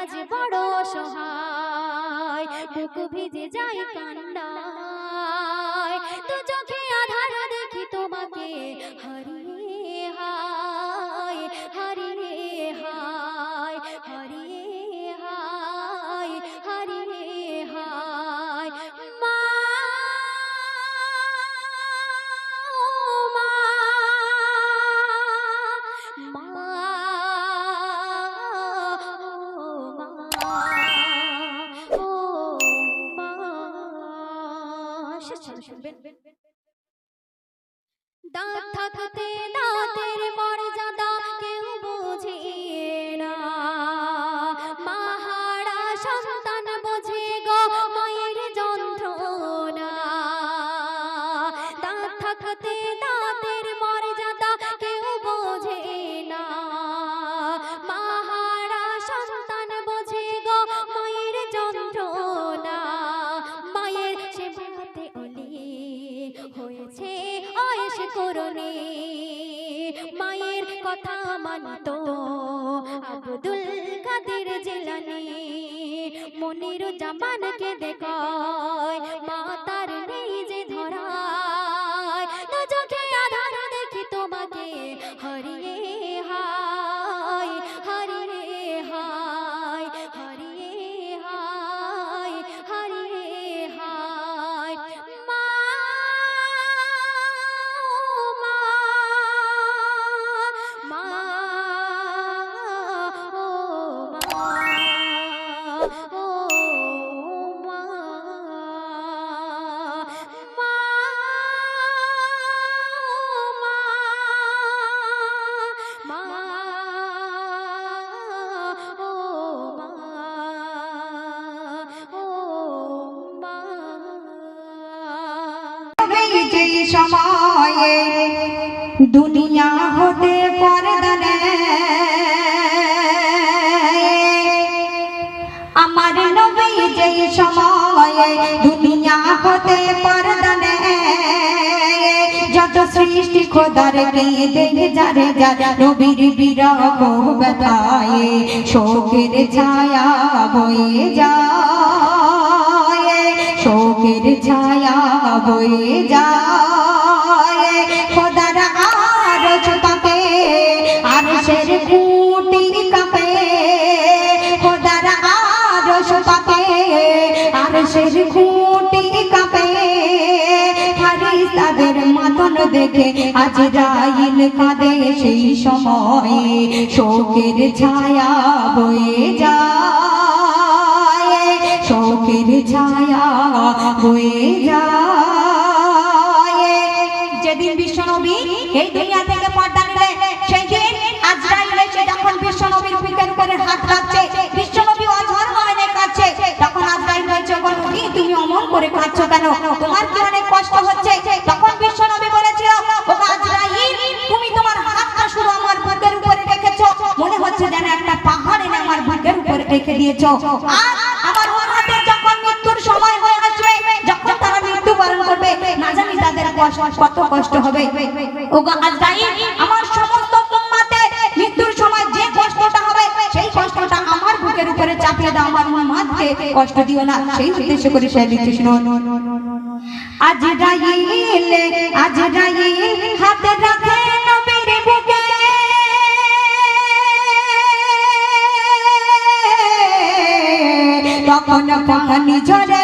আজ বড় সহায় বুক ভিজে যাই কান্নায়। তো চোখে আধার দেখি তোমাকে হারিয়ে ছন্দ শুনবেন। দাঁত থাকতে দাঁতের মর্যাদা কথা মানত। আব্দুল কাদের জেলানি মনির জামানকে দেখায়। যত সৃষ্টি খোদার দেখে যারে যা নবীর বিরহ শোকের ছায়া বয়ে যায়। শোকের ছায়া বয়ে যায়। খোদার আর তাকে আর সের কুটি কাপে। খোদার আর তাকে আর সের দেখে আজ রাইল কাঁদে সেই সময়ে। শোকের ছায়া বয়ে যায়। শোকের ছায়া হয়ে যায়। যেদিন বিশ্বনবী এই দুনিয়া থেকে পর্দা নিলে, সেই দিন আজরাইল এসে যখন বিশ্বনবীর বুকের উপরে হাত রাখছে, বিশ্বনবী তুমি করে কাঁদছো কেন? তোমার কি অনেক কষ্ট হচ্ছে? তখন বিশ্বনবী বলেছিল, ও আজরাইল তুমি তোমার হাতটা শুধু আমার বুকের উপরে রেখেছো। মনে হচ্ছে যেন একটা পাহাড় এনে আমার বুকের উপরে রেখে দিয়েছ। আর আমার হাতে যখন মৃত্যুর সময় হয়ে আসবে, যখন তারা মৃত্যুবরণ করবে, না জানি তাদের কষ্ট কত কষ্ট হবে। ওগো আজরাইল চাপিয়ে দাও আমার উম্মতকে কষ্ট দিও না, সেই উদ্দেশ্য করে সে দিচ্ছে শুনুন আজরাইল আজরাইল হাত রাখে নবীর বুকে। তখন পানি ঝরে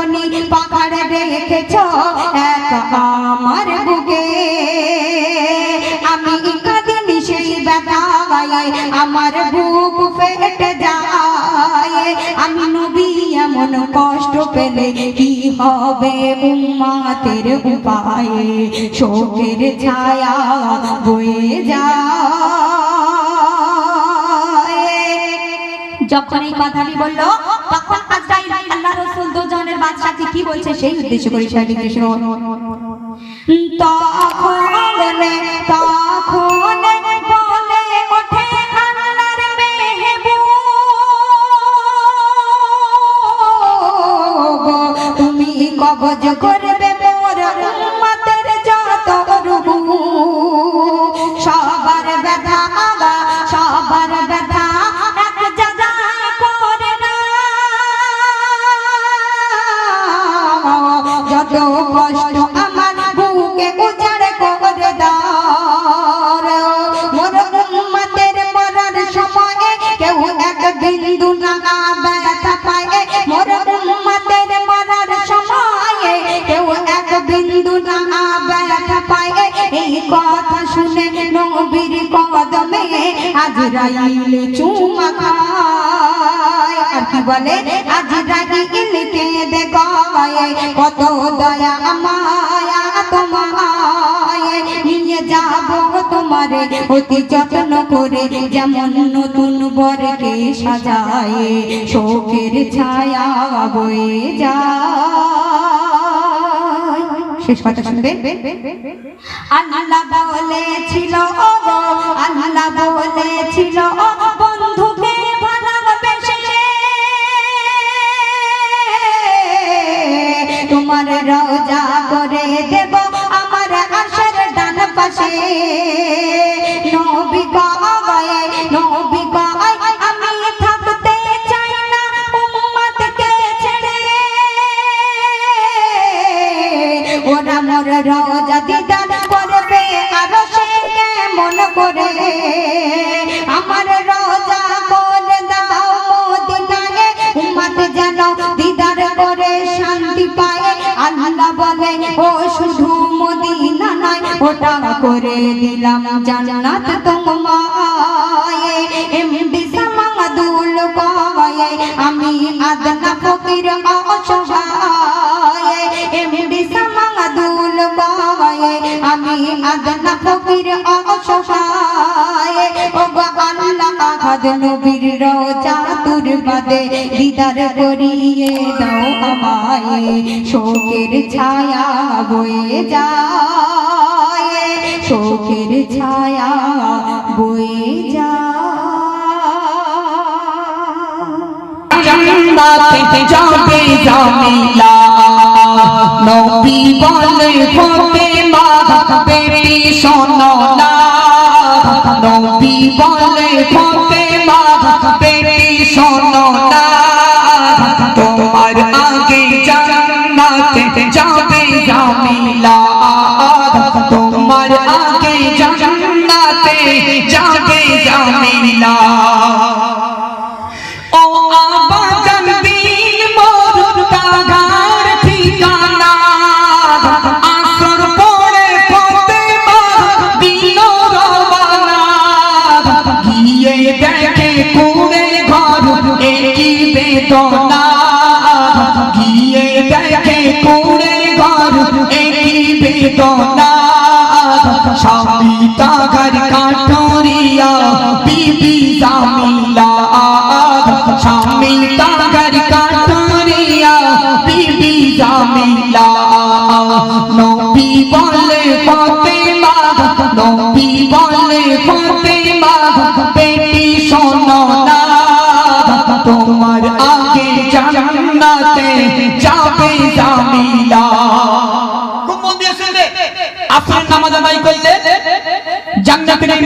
এখনই পাখার দেখেছ, এক আমার বুকে। আমি কদিন সেই বেদায় আমার বুক ফেটে যায়। আমি নবী, এমন কষ্ট পেলে কি হবে মাতের উপায়ে? শোকের ছায়া বয়ে যা যখন এই কথাটি বলল, তখন আজরাইল দুজনের বাদশাকে কি বলছে? সেই উদ্দেশ্য করে শাড়িকে কৃষ্ণ তখন তখন তুমি কবজ করবে আজরাইল চুমা খায়। আর কি বলে? আজরাইল কে অতি যত্ন করে। যেমন নতুন বরকে সাজায়। শোকের ছায়া বয়ে যায়। শেষ কথা শুনবে আল্লাহ বলেছিল আল্লাহ বলেছিল, বন্ধুকে ভালোবেসে তোমার রোজা করে দেব আমার আশার ডান পাশে। আমার রোজা করে দাও মদিনায় শান্তি পায়। আল্লাহ বলে, ও শুধু মদিনা নয়, ওটা করে দিলাম জান্নাত তোমায়। এমডি সামাদুল কয়, আমি আদনা ফকির অসহায়। এমডি সামাদুল কয়, আমি আদনা ফকির অসহায়। আহাদ নবীর রোজা তুর বাদে দিদার করিয়ে দাও আমায়। শোকের ছায়া বয়ে যায়, শোকের ছায়া বয়ে যায়। যাবে জামিলা, নবী বলে ফাতেমা বেটি শোনো না। নবী বলে ফাতেমা বেটি শোনো না। তোমার আগে জান্নাতে যাবে জামিলা তোমার আগে জান্নাতে যাবে জামিলা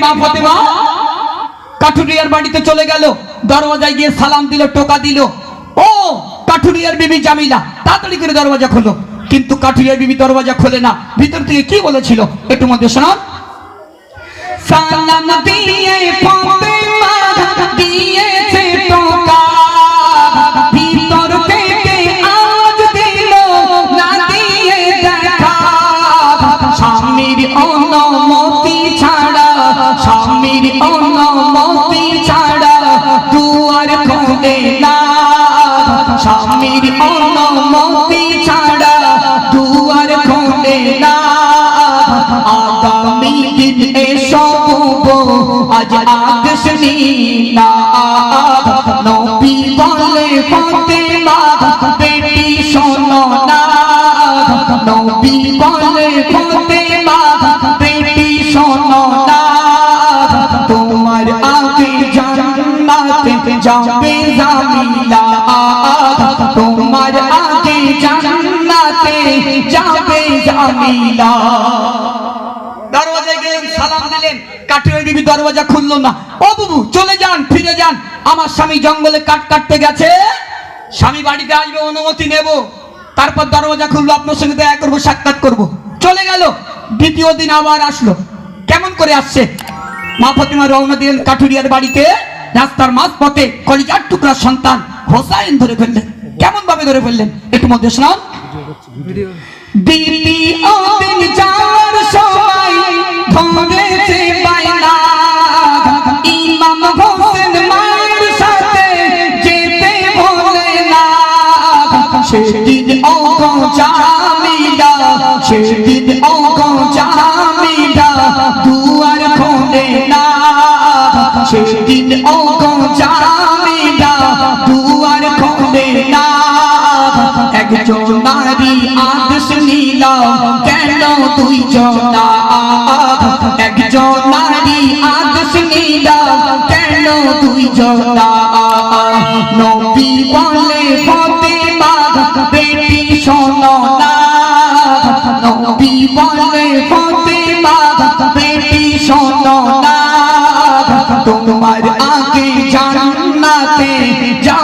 মা ফতেমা, কাঠুরিয়ার বাড়িতে চলে গেল, দরওয়াজায় গিয়ে সালাম দিল, টোকা দিল। ও, কাঠুরিয়ার বিবি জামিলা, তাড়াতাড়ি করে দরওয়াজা খোলো। কিন্তু কাঠুরিয়ার বিবি দরওয়াজা খোলে না। ভিতর থেকে কি বলেছিল? একটু মধ্যে শোনান সালাম দিয়ে অনুমতি ছাড়া দুয়ার খোলে না। আগামী দিন এসব আজ আদেশ নিনা। নবী বলে, ফাতেমা, বেটি শোনো না। নবী বলে, ফাতেমা যাবে জামিলা তোমার আগে জান্নাতে যাবে জামিলা। গেলেন, সালাম দিলেন, কাঠের বিবি দরওয়াজা খুললো না। ও চলে যান, ফিরে যান। আমার স্বামী জঙ্গলে কাঠ কাটতে গেছে। স্বামী বাড়িতে আসবে, অনুমতি নেব। তারপর দরওয়াজা খুললো, আপনার সঙ্গে দেখা করব, সাক্ষাৎ করব। চলে গেল। দ্বিতীয় দিন আবার আসলো। কেমন করে আসছে? মা ফতিমা রওনা দিলেন কাঠুরিয়ার বাড়িতে। রাস্তার মাঝ পথে কলিজার টুকরা সন্তান হোসাইন ধরে ফেললেন। কেমন ভাবে ধরে ফেললেন? একটু মধ্যে শোনান। দিল্লি একজন নারী আদেশ নিলাম, কেন দুই জনা একজন নারী আদেশ নিলাম, কেন দুই জনা নবী বলে ফতেমা বেটি না। নবী বলে ফতেমা বেটি শোনো তোমার আগে জান্নাতে যাবে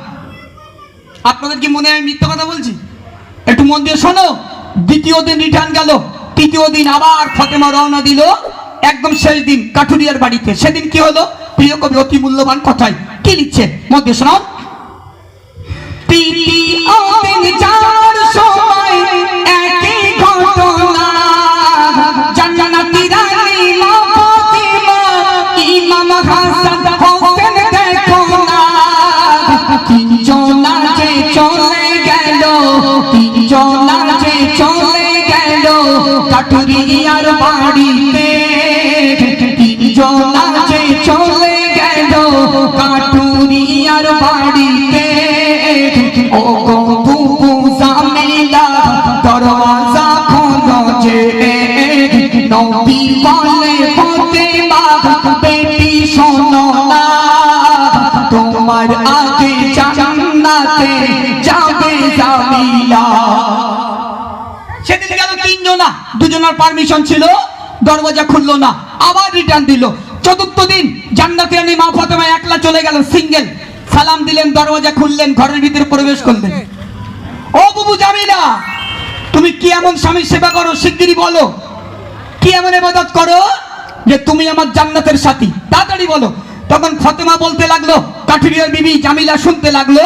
আপনাদের কি মনে আমি মিথ্যা কথা বলছি? একটু মন দিয়ে শোনো। দ্বিতীয় দিন রিটার্ন গেল। তৃতীয় দিন আবার ফতেমা রওনা দিল। একদম শেষ দিন কাঠুরিয়ার বাড়িতে। সেদিন কি হলো? প্রিয় কবি, অতি মূল্যবান কথাই। কি লিখছে? মন দিয়ে শোনাও। গেল। যে চলে গেল কাঠুরিয়ার বাড়িতে। তিনজনা যে চলে গেল কাঠুরিয়ার বাড়িতে। যে। শোনো না। তোমার আগে জান্নাতে যাবে জামিলা। সেদিন গেল পারমিশন ছিল খুললো না, আবার রিটার্ন দিল। চতুর্থ দিন মা ফাতেমা একলা চলে গেল সিঙ্গেল সালাম দিলেন খুললেন, ঘরের ভিতরে প্রবেশ করলেন। ও বুবু জামিলা, তুমি কি এমন স্বামীর সেবা করো? শিগগিরই বলো। কি এমন করো যে তুমি আমার জান্নাতের সাথী? তাড়াতাড়ি বলো। তখন ফতেমা বলতে লাগল, কাঠুরিয়ার বিবি জামিলা শুনতে লাগল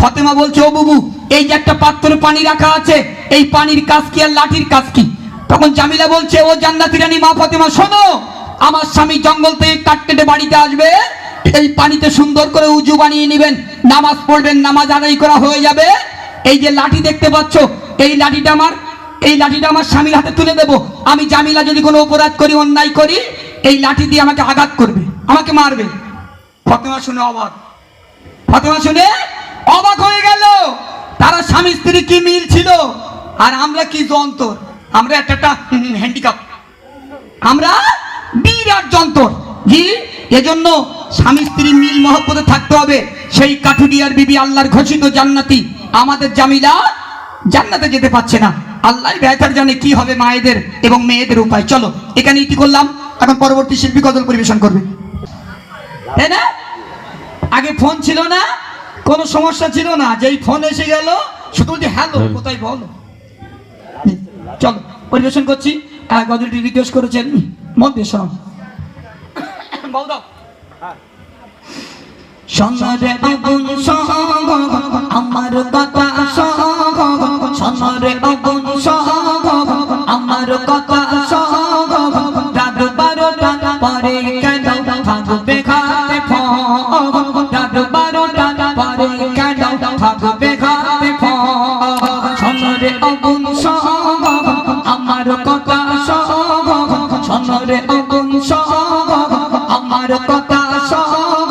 ফতেমা বলছে, ও বুবু, এই যে একটা পাত্রে পানি রাখা আছে, এই পানির কাজ কি আর লাঠির কাজ কি? তখন জামিলা বলছে, ও জান্নাতি রানী, মা ফতেমা, শোনো, আমার স্বামী জঙ্গল থেকে কাঠ কেটে বাড়িতে আসবে, এই পানিতে সুন্দর করে উজু বানিয়ে নেবেন, নামাজ পড়বেন, নামাজ আদায় করা হয়ে যাবে, এই যে লাঠি দেখতে পাচ্ছ, এই লাঠিটা আমার, এই লাঠিটা আমার স্বামীর হাতে তুলে দেব, আমি জামিলা যদি কোনো অপরাধ করি, অন্যায় করি, এই লাঠি দিয়ে আমাকে আঘাত করবে, আমাকে মারবে। ফতেমা শুনে অবাক, ফতেমা শুনে অবাক হয়ে গেল। তারা স্বামী স্ত্রী কি মিল ছিল? আর আমরা কি যন্তর? আমরা একটা একটা হ্যান্ডিক্যাপ আমরা বিরাট যন্তর। জি, এজন্য স্বামী স্ত্রী মিল মহব্বতে থাকতে হবে। সেই কাঠুরিয়ার বিবি আল্লাহর ঘোষিত জান্নাতি। আমাদের জামিলা জান্নাতে যেতে পারছে না। আল্লাহ বেহতার জানে কি হবে মায়েদের এবং মেয়েদের উপায়। চলো, এখানে ইতি করলাম। এখন পরবর্তী শিল্পী গজল পরিবেশন করবে। তাই না? আগে ফোন ছিল না কোনো সমস্যা ছিল না যেই ফোন এসে গেল শুধু যে হ্যালো কোথায় বলো? চলো পরিবেশন করছি। গজলটি রিকোয়েস্ট করেছেন মন দিয়ে শোনো বল সনরে আগুন সগ আমার কথা সনরে আগুন আমার কথা সগ রাত বারোটা পরে কেন থাকবে খাতে কথা সগ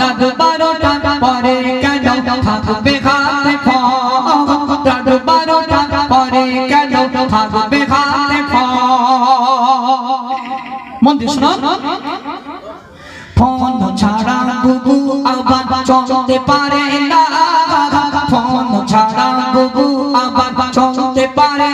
রাত বারোটা পরে কেন থাকবে খাতে রাত বারোটা ফোন ছাড়া বুবু আবার চলতে পারে না। ফোন ছাড়া বুবু আবার চলতে পারে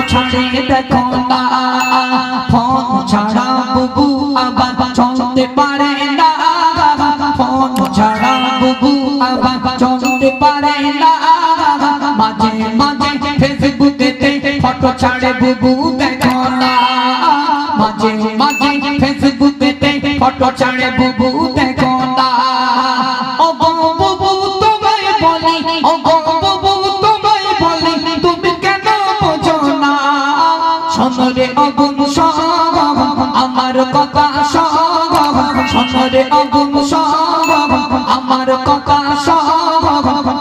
ছাড়ে দেখো না ফোন ছাড়া বুবু আবার চলতে পারে না। ফোন ছাড়া বুবু আবার চলতে পারে না। মাঝে মাঝে ফেসবুকেতে ফটো ছাড়ে বুবু দেখো না। মাঝে মাঝে ফেসবুকেতে ফটো ছাড়ে বুবু আমার কথা সগ সনরে আগুন আমার কথা সগ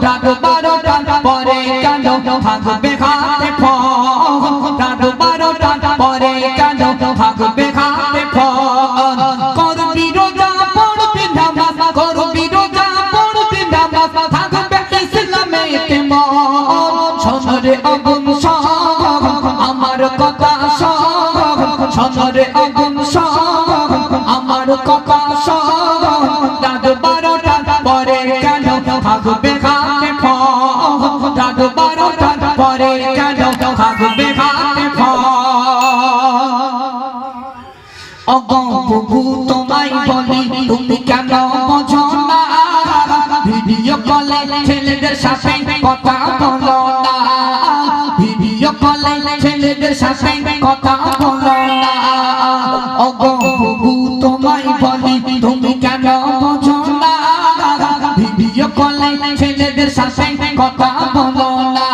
রাত বারোটা পরে কেন থাকবে খাতে ফগ রাত বারোটা পরে কেন থাকবে খাতে ফগ করবি রোজা, পড়বি নামাজ, করবি রোজা, পড়বি নামাজ থাকবে ইসলামেতে মন সনরে আগুন সগ আমার সগ সনরে আগুন সগ আমার কথা সগ রাত বারোটা পরে কেন থাকবে খাতে রাত বারোটা পরে কেন থাকবে খাতে অগবু তোমায় বলি, তুমি কেন বোঝো না? ভিডিও কলে ছেলেদের সাথে কথা বলো না। ভিডিও কলে ছেলেদের সাথে কথা বলো তুমি কেন বোঝো না? ভিডিও কলে ছেলেদের সাথে কথা বলো না।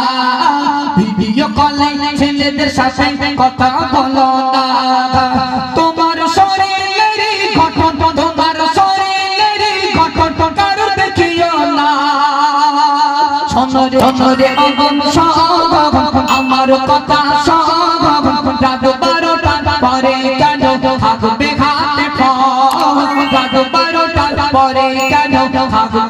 ভিডিও কলে ছেলেদের সাথে কথা বলো না। তোমার শরীরের গঠন তোমার শরীরের গঠন কারও দেখিও না। সনরে সনরে আমার কথা খাতে